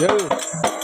మన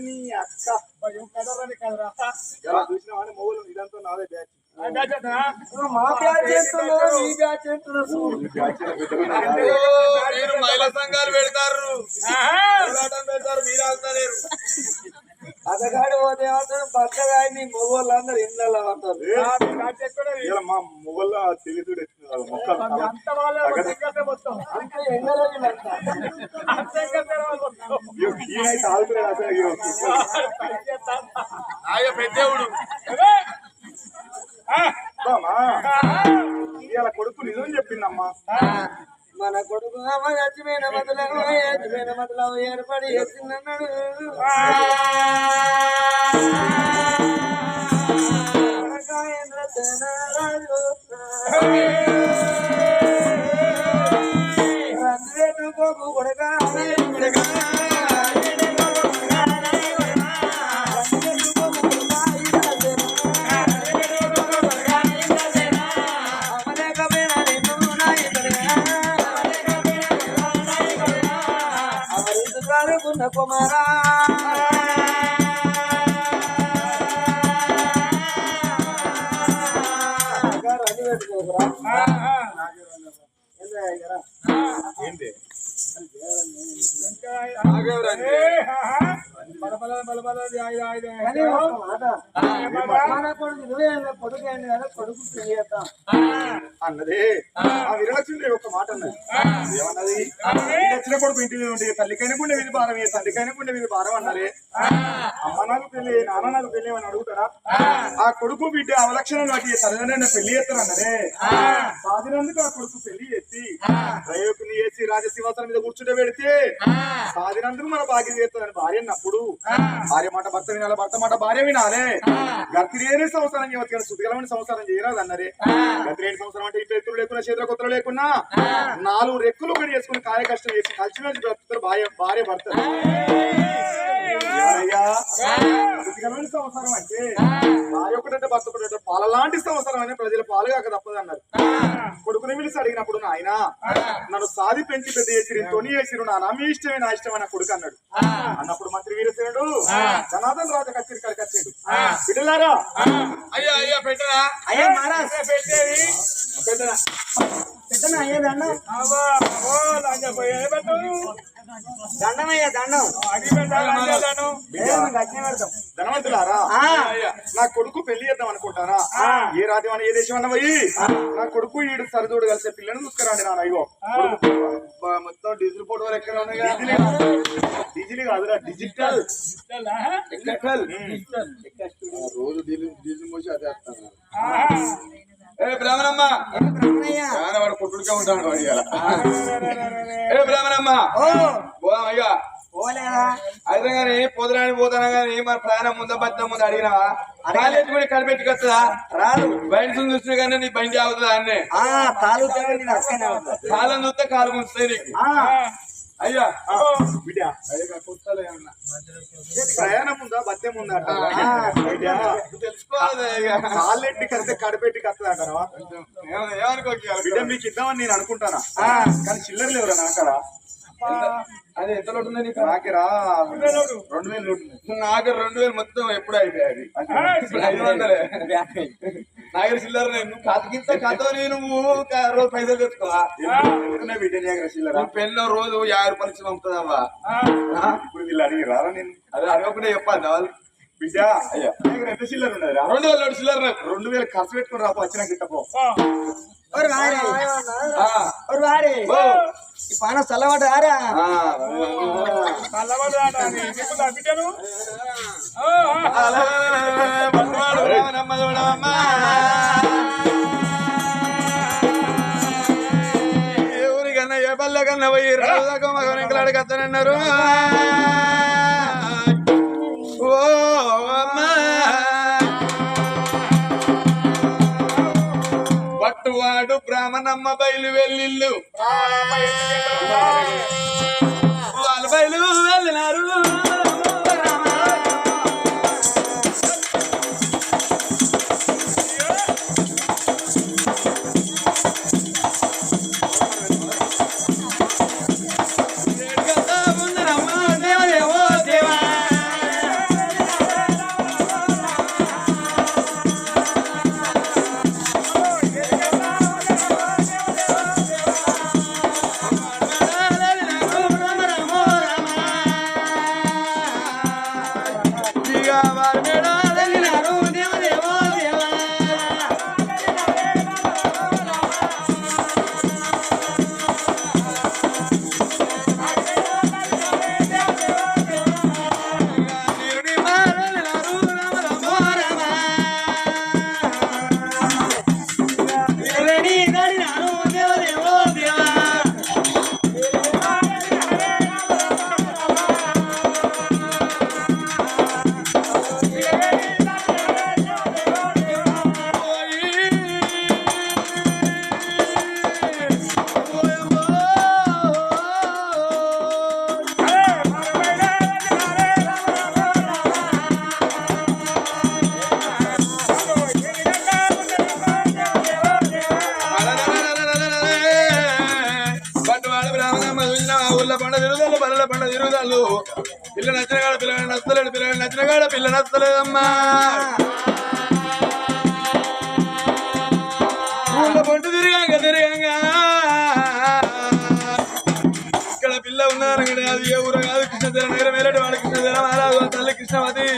నీ అక్క చూసిన మొగలు ఇదంతా నాదే బ్యాచ్ మా బ్యాచ్ చేస్తున్నారు ఈ బ్యాచ్ చేస్తున్నారు మీరు మహిళా సంఘాలు పెడతారు. పెడతారు మీరు ఆగుతలేరు అతగాడు పోతే మాత్రం పక్కగా నీ మొగోళ్ళు అందరు ఇళ్ళలో ఉంటారు ఇలా మా పెద్దవుడు. అమ్మా, ఇవాళ కొడుకు నిజం చెప్పిందమ్మా. మన కొడుకు యజమైన మొదలవు యజమైన మొదలవు ఏర్పడి చేసిందన్నాడు రాజు రంగు Pomerá. మన కొడుకు నువ్వే అన్న కొడుకు ఏంటి కదా కొడుకు పెళ్ళి చేద్దాం. అన్నదే. ఆ. విరాచుండే ఒక మాట అన్నది. ఏమన్నది? వచ్చిన కొడుకు ఇంటి మీద ఉంటే తల్లికైనా గుండె మీద భారం ఏ తండ్రికైనా గుండె మీద భారం అన్నదే. అమ్మ నాకు పెళ్ళి నాన్న నాకు పెళ్ళి అని అడుగుతారా? ఆ. కొడుకు బిడ్డ అవలక్షణం వాటి తల్లిదండ్రులు పెళ్ళి చేస్తారు అన్నదే. సాధినందుకు ఆ కొడుకు పెళ్ళి చేసి ప్రయోగుని చేసి రాజశివాసనం మీద కూర్చుంటే పెడితే సాధినందుకు మన భాగ్యం చేస్తుందని భార్య అన్నప్పుడు. భార్య మాట భర్త వినాలి భర్త మాట భార్య వినాలే. గతిరేని సంవత్సరం చేయవచ్చు సుతిగలమని సంవత్సరం చేయరాదు అన్నదే గతిరేని సంవత్సరం అంటే ఇటు ఎత్తులు లేకున్నా చేతుల కొత్తలు లేకున్నా నాలుగు రెక్కులు కడి చేసుకుని కార్య కష్టం చేసి కలిసిమెలిసి బ్రతుకుతారు భార్య భార్య భర్త? సుతిగలమని సంవత్సరం అంటే భార్య ఒకటంటే భర్త ఒకటంటే పాల లాంటి సంవత్సరం అని ప్రజల పాలుగాక తప్పదు అన్నారు కొడుకుని పిలిచి అడిగినప్పుడు నాయన నన్ను సాది పెంచి పెద్ద చేసిరు తొని చేసిరు నా మీ ఇష్టమే నా ఇష్టమే నా కొడుకు అన్నాడు. అన్నప్పుడు మంత్రి వీరసేనుడు జనార్దన్ రాజా కచ్చేరి కాడికి వచ్చాడు. బిడ్డలారా. అయ్యా అయ్యా పెట్టరా? అయ్యా మహారాజ్ పెద్దనా పెద్దనా అయ్యా దండం దండం అయ్యా దండం. ధనవంతులారా? నా కొడుకు పెళ్ళి చేద్దాం అనుకుంటారా? ఏ రాజ్యం అని ఏ దేశం అన్న పోయి? నా కొడుకు ఈడు సరిదోడు కలిసే పిల్లని చూసుకురండి నాన్న అయ్యో మొత్తం డీజిల్ ఫోటోలు ఎక్కడ ఉన్నాయిగా డిజిల్ కాదురా డిజిటల్. రోజు డీజిల్ డీజిల్ మోసి అదే వేస్తాను. ఏ బ్రాహ్మణమ్మ. వాడు పుట్టుడికే ఉంటాడు వాడు ఇవాళ. ఏ బ్రాహ్మణమ్మ. పోదాం అయ్యా. అయితే గాని పొదరాని పోతానా గాని మన ప్రాణం ముందు బద్దం ముందు అడిగినావా? కాలేజ్ కూడా కనిపెట్టుకు వస్తుందా రాదు. బయట చూసినా కానీ నీ బండి ఆగుతుందా అన్నే? కాలం చూస్తే కాలు ముంచుతాయి నీకు. అయ్యా బిడ్డ. అయ్యా కుత్తలే ప్రయాణం ఉందా బత్యం ఉందా. కాళ్ళెట్టి కడితే కడపెట్టి కత్తది అంటారా బిడ్డ మీకు ఇద్దామని నేను అనుకుంటానా? కానీ చిల్లర లేవురా నాకడ అది ఎంత లోటు ఉంది నీకు? నాకిరా రెండు వేలు లోటు. నాకు రెండు వేలు మొత్తం ఎప్పుడు అయిపోయాయి ఐదు వందలే. నాకు చిల్లర నేను కథకింత కథ క- రోజు పైసలు తెచ్చుకోవా బిడ్డ నీ దగ్గర చిల్లర పెన్ను రోజు యాభై రూపాయలు ఇచ్చి పంపుతుందమ్మా ఇప్పుడు వీళ్ళు అడిగి రారా నేను అదే అడగకుండా చెప్పాలి వాళ్ళు బిడ్డ అయ్యా. ఎంత చిల్లర ఉన్నదిరా రెండు వేలు లోటు చిల్లర రెండు వేలు ఖర్చు పెట్టుకుని రాపో వచ్చినా గిట్టపో ఒరు వారి ఆ, ఒరు వారి ఓ, ఈ పాన ఆరా చూడమ్మా. ఏ ఊరికన్నా ఏ పల్లె కన్నా పోయి రాజుదాకా మగ వెంకలాడికి వస్తానన్నారు ఓ బ్రాహ్మణమ్మ బయలు వెళ్ళిల్లు వాళ్ళు బయలు వెళ్ళినారు తిరుగుదల్లు బర్రెల పిల్ల నచ్చినగాడ పిల్ల నచ్చలేడు పిల్ల నచ్చిన కాడ పిల్ల నచ్చలేదమ్మా. ఊళ్ళో పంట తిరిగాక తిరిగాక. ఇక్కడ పిల్ల ఉన్నారు అది ఏ ఊరు కాదు. కృష్ణదేవ నగరం వెళ్ళటి వాడు కృష్ణదేవ మహారాజు తల్లి కృష్ణవతి.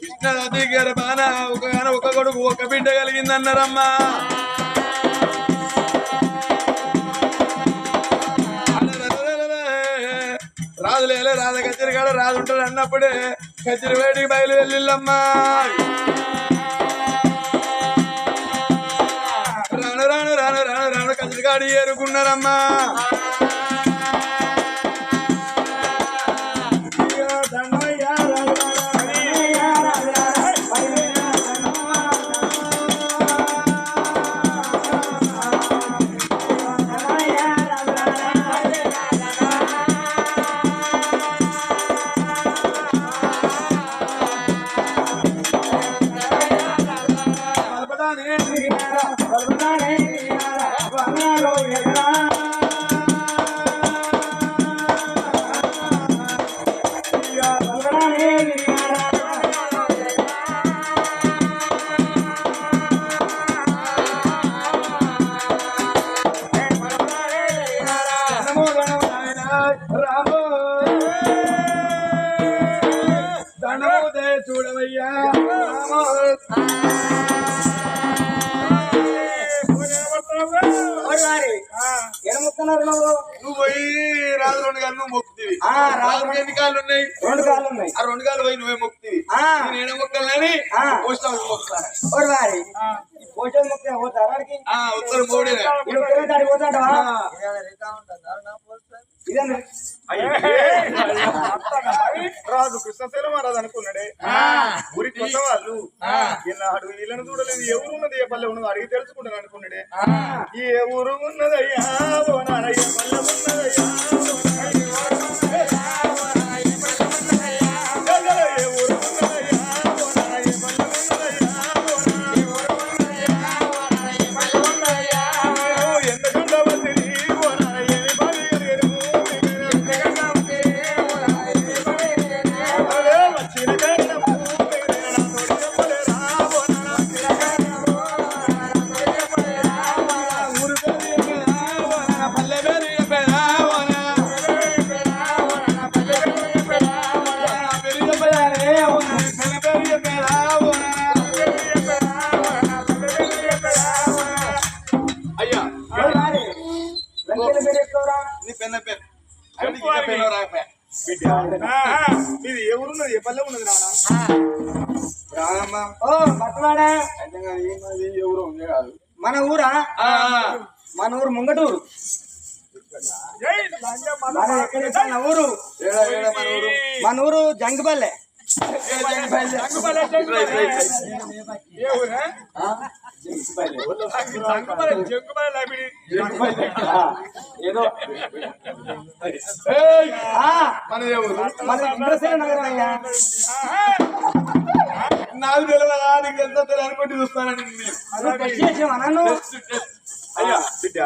కృష్ణవతి గారి బాణ ఒక గాన ఒక కొడుకు ఒక బిడ్డ కలిగిందన్నారమ్మా. రాదుంటాడు అన్నప్పుడే కచ్చిరివేడికి బయలు వెళ్ళిల్లమ్మా రాను రాను రాను రాను రాను కచ్చరి కాడి ఏరుకున్నారమ్మా. దండమో దయ చూడవయ్యా నువ్వు పోయి రాజు రెండు కాళ్ళు నువ్వు మొక్కుతీవి. ఆ, రాజు రాజుకి ఎన్ని కాళ్ళు ఉన్నాయి రెండు కాళ్ళు ఉన్నాయి ఆ రెండు కాళ్ళు పోయి నువ్వే మొక్కుతీవి. ఆ. నేను మొక్కలని. పోస్ట్ హౌస్ మొక్కుతాను. ముఖ్యం పోతారు ఉత్తరం పోతాడా? ఇదేంద్ర రాజు కృష్ణశైలం మహారాజు అనుకున్నాడే. ఊరి కొత్త వాళ్ళు. ఈనాడు వీళ్ళని చూడలేదు. ఏ ఊరు ఉన్నది? ఏ పల్లె ఉన్నది? అడిగి తెలుసుకుంటాను అనుకున్నాడే. ఏ ఊరు ఉన్నదయ్యా? ఓ నారయ్య పల్లె ఉన్నదయ్యా? పల్లె ఉన్నది ఓ బట్టవాడా అయితే కానీ ఏమది ఎవరు ఉంది కాదు. మన ఊరా? మన ఊరు ముంగటూరు. మన ఊరు? మన ఊరు? జంగపల్లె. జంగిపల్లి. రైట్, ఏదో అయ్యా తెలియదా నీకు ఎంత తెలియదు అనుకుంటే చూస్తానండి అయ్యా బిడ్డ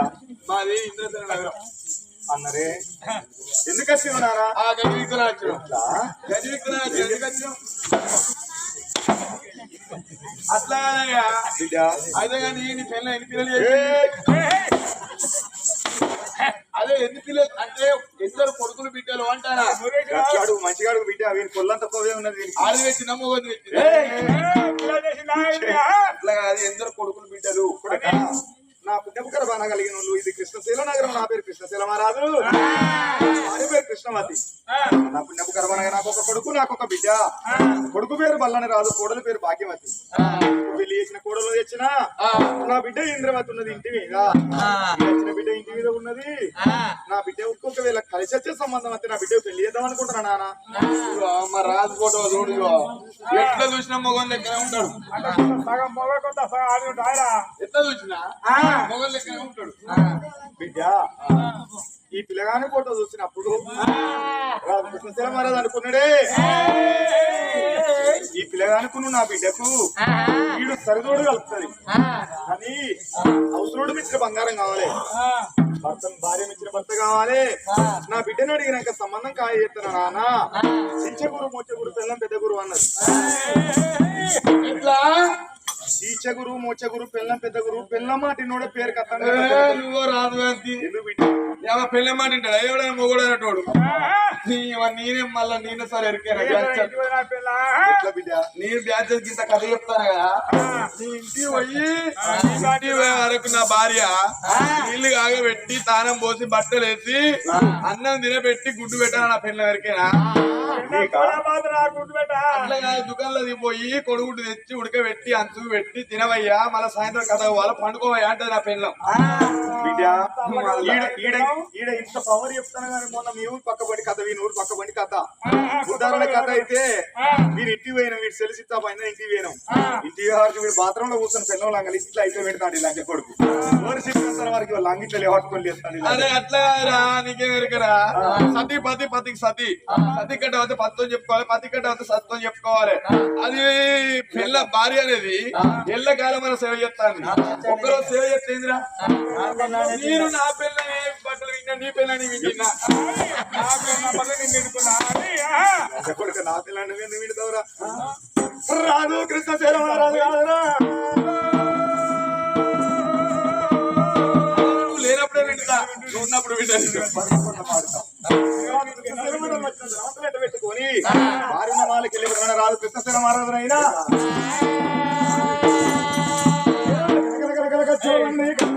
మాది ఇంద్రసేన నగరం అన్నరే ఎందుకు వచ్చి ఉన్నారా ఆ గది విక్కున వచ్చినాం ఎందుకు వచ్చినాం? అట్లా అయితే కానీ నీ పిల్లలు ఎన్ని పిల్లలు ఏయ్! చేసింది? అదే ఎన్ని పిల్లలు? అంటే ఇద్దరు కొడుకులు బిడ్డలు అంటారా? గట్టిగాడు, మంచిగాడు బిడ్డ. వీని కొల్లంత కోవే ఉన్నది. ఆడి పెట్టిన మొగది పెట్టిన అట్లా కాదు ఎందరు కొడుకులు బిడ్డలు. నా పుణ్యపుకర బాణ కలిగిన వాళ్ళు. ఇది కృష్ణశీల నగరం. నా పేరు కృష్ణశీల మహారాజు. వారి పేరు కృష్ణమతి. నా పుణ్యపుకర బాణ నాకు ఒక కొడుకు నాకు ఒక బిడ్డ. కొడుకు పేరు బల్లని రాజు కోడలు పేరు భాగ్యవతి పెళ్ళి చేసిన కోడలు తెచ్చిన నా బిడ్డ ఇంద్రవతి ఉన్నది ఇంటి మీద. బిడ్డ ఇంటి మీద ఉన్నది. నా బిడ్డ ఒక్కొక్క వేళ కలిసి వచ్చే సంబంధం అయితే నా బిడ్డ పెళ్ళి చేద్దాం అనుకుంటున్నా నాన్న. మా రాజు ఫోటో చూడు. ఎట్లా చూసినా మొగన్ లెక్కనే ఉంటాడు. ఎట్లా చూసినా? మొగన్ లెక్కనే ఉంటాడు బిడ్డ ఈ పిల్లగాని ఫోటో చూసినప్పుడు కృష్ణశీల మహారాజు అనుకున్నాడే. ఈ పిల్లగానుకును నా బిడ్డకు. వీడు సరిదోడు కలుపుతుంది కానీ అవసరుడు మిత్ర బంగారం కావాలి. భర్త భార్య ఇచ్చిన భర్త కావాలి. నా బిడ్డను అడిగినాక సంబంధం కాయ చేస్తున్నా నాన్న? చిచ్చ గురు మొచ్చ గురు పిల్లం పెద్ద గురు అన్నారు చీచ గురు మోచ గురు పిల్లం పెద్ద గురు పిల్ల మాట నోడ పేరు కత్తాను నువ్వు రాదు అంతి ఎందుకు బిడ్డ? ఏమో పెళ్ళి మాట ఉంటాడు ఎవడైనా మొగుడు అనేటోడు. నీ నేనే మళ్ళా నేనే సరే ఎరికాను ఎట్లా బిడ్డ? నేను బ్యాచ్ కింద కథ చెప్తాను కదా? నీ ఇంటికి పోయి నీ వరకు నా భార్య నీళ్ళు కాగబెట్టి తానం పోసి బట్టలు వేసి అన్నం తినబెట్టి గుడ్డు పెట్టాను నా పిల్లల వరకేనా దుకాణంలో పోయి కొడుగుడ్డు తెచ్చి ఉడకబెట్టి అంచుకు పెట్టి తినవయ్యా మళ్ళీ సాయంత్రం కథ వాళ్ళ పండుకోవయ్యా అంటే నా బిడ్డ ఈడ ఈడ ఈడ ఇంత పవర్ చెప్తాను కానీ మొన్న మీ ఊరు పక్క బండి కథ వీని ఊరు పక్క బండి కథ. ఉదాహరణ కథ అయితే మీరు ఇంటికి పోయినాం వీడు సెలిసిత్తా పైన ఇంటికి పోయినాం. ఇంటికి వరకు వీడు బాత్రూమ్లో కూర్చొని పిల్లలు లంగలి ఇట్లా అయితే పెడతాడు లంగ కొడుకు. ఓరి సిగ్గుతారు వరకు వాళ్ళు లంగిట్లో లేవట్టుకొని లేస్తాడు. అరే అట్లా రా నీకేం ఎరకరా? సతి పతి పతికి సతి. సతి కట్ట వస్తే పత్తం చెప్పుకోవాలి పతి కట్ట వస్తే సత్వం చెప్పుకోవాలి. అది పిల్ల భార్య అనేది ఎల్ల కాలం మన సేవ చేస్తాను. ఒక్కరోజు సేవ చేస్తేందిరా నేను నా పిల్లని బట్టలు విన్నా నీ పిల్లని విన్నా నా పిల్ల నా బట్టలు నేను ఎన్నుకున్నా లంగ కొడుకు నా పిల్లని విడతావురా రాదు కృష్ణ రాదు కాదురా. లేనప్పుడే వింటా నువ్వు ఉన్నప్పుడు వింటా పెట్టుకొని వారిన వాళ్ళకి వెళ్ళి రాదు కృష్ణ శైలం రాదు అయినా Hey. Hey.